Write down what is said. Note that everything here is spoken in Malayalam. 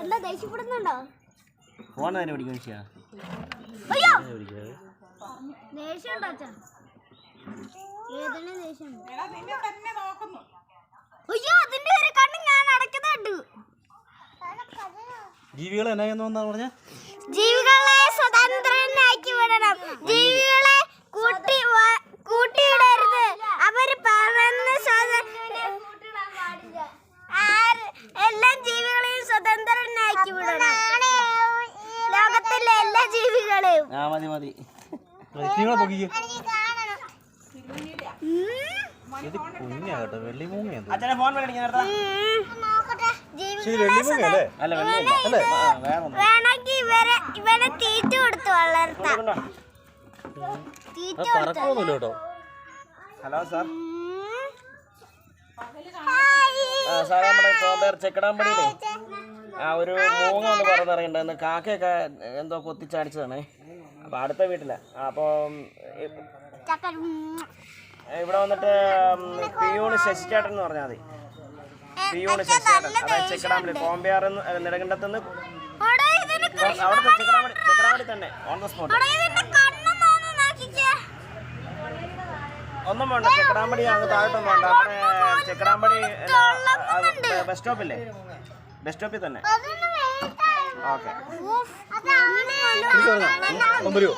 എന്താ ദേഷ്യപ്പെടുന്നുണ്ടോ ഫോൺ തന്നെ പിടിക്കും അയ്യോ അതിന്റെ ഒരു കണ്ണ് ഞാൻ അടയ്ക്കുന്നുണ്ട് ജീവികൾ എന്നാ പറഞ്ഞ? ജീവികളെ സ്വതന്ത്രനാക്കി വിടണം. ജീവികളെ എല്ലാ ജീവികളെയും സ്വതന്ത്രനാക്കി വിടണം. ലോകത്തിലെ എല്ലാ ജീവികളെയും. ആ മതി മതി. വേണമെങ്കിൽ ഇവരെ ഇവരെ തീറ്റ കൊടുത്ത് വളർത്താം. പറക്കൊന്നുമില്ല കേട്ടോ. Hello sir. സാറേ നമ്മുടെ കോമ്പയർ ആ ഒരു മൂങ്ങ ഒന്ന് പറഞ്ഞറിയണ്ടെന്ന് കാക്കയൊക്കെ എന്തോ കൊത്തിച്ചടിച്ചതാണേ. അപ്പൊ അടുത്ത വീട്ടിലാ. അപ്പോൾ ഇവിടെ വന്നിട്ട് പിയൂണ് ശശിചേട്ടൻ എന്ന് പറഞ്ഞാൽ മതി. പിയൂണ് ശശിചേട്ടൻ അതായത് ചെക്കടാമ്പടി കോമ്പിയാർ നെടുങ്കണ്ടത്തുനിന്ന് എടാ, അവിടുത്തെ ചെക്കടാമ്പടി ചെക്കടാമ്പടി തന്നെ ഓൺ ദ സ്പോട്ട് ഒന്ന് വേണ്ട ചെക്കടാമ്പടി അങ്ങ് താഴോട്ടൊന്നും വേണ്ട. അവിടെ ചെക്കടാമ്പടി ബസ് സ്റ്റോപ്പില്ലേ? ബസ് സ്റ്റോപ്പിൽ തന്നെ. ഓക്കെ. എന്തൊരു